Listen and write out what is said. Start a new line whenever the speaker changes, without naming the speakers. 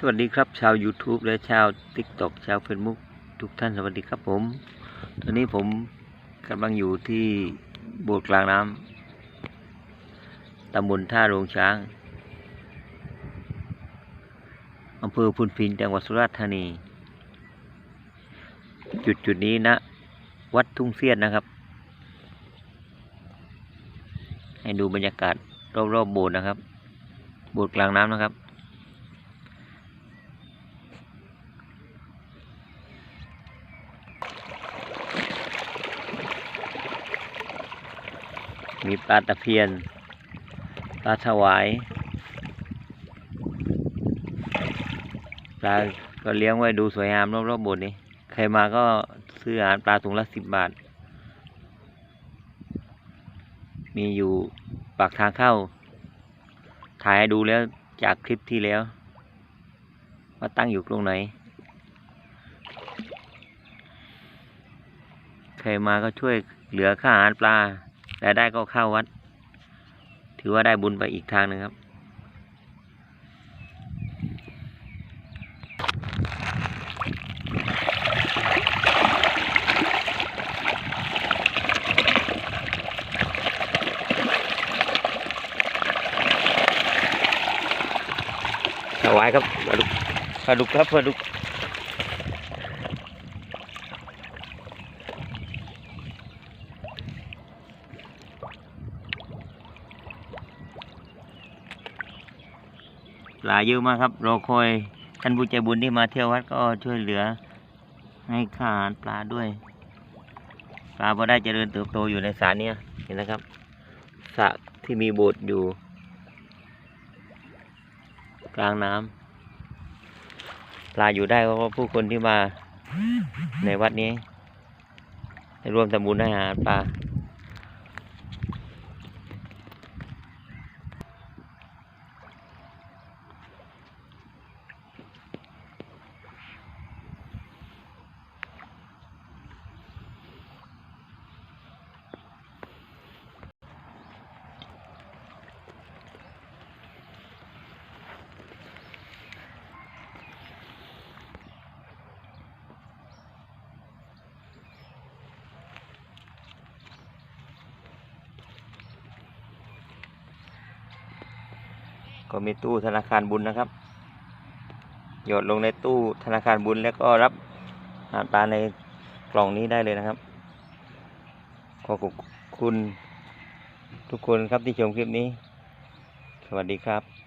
สวัสดีครับชาว YouTube และชาว TikTok ชาว Facebook ทุกท่านสวัสดีครับผม ตอนนี้ผมกำลังอยู่ที่โบสถ์กลางน้ำตำบลท่าโรงช้างอำเภอพุนพินจังหวัดสุราษฎร์ธานี จุดจุดนี้นะ วัดทุ่งเสียดนะครับ ให้ดูบรรยากาศรอบๆโบสถ์นะครับ โบสถ์กลางน้ำนะครับ มีปลาตะเพียน ปลาถวาย ปลาก็เลี้ยงไว้ดูสวยงามรอบๆโบสถ์นี้ ใครมาก็ซื้ออาหารปลาถุงละสิบบาท มีอยู่ปากทางเข้า ถ่ายให้ดูแล้วจากคลิปที่แล้ว ว่าตั้งอยู่ตรงไหน ใครมาก็ช่วยเหลือค่าอาหารปลา รายได้ก็เข้าวัด ถือว่าได้บุญไปอีกทางหนึ่งครับ ถวายครับปลาดุกปลาดุกครับปลาดุก ปลาเยอะมากครับรอคอยท่านผู้ใจบุญที่มาเที่ยววัดก็ช่วยเหลือ ให้ค่าอาหารปลาด้วยปลาพอได้เจริญเติบโตอยู่ในสระเนี้ยเห็นนะครับสระที่มีโบสถ์อยู่ กลางน้ำปลาอยู่ได้เพราะผู้คนที่มาในวัดนี้ได้ร่วมทำบุญให้อาหารปลา ก็มีตู้ธนาคารบุญนะครับ หยดลงในตู้ธนาคารบุญแล้วก็รับอาหารปลาในกล่องนี้ได้เลยนะครับ ขอขอบคุณทุกคนครับที่ชมคลิปนี้ สวัสดีครับ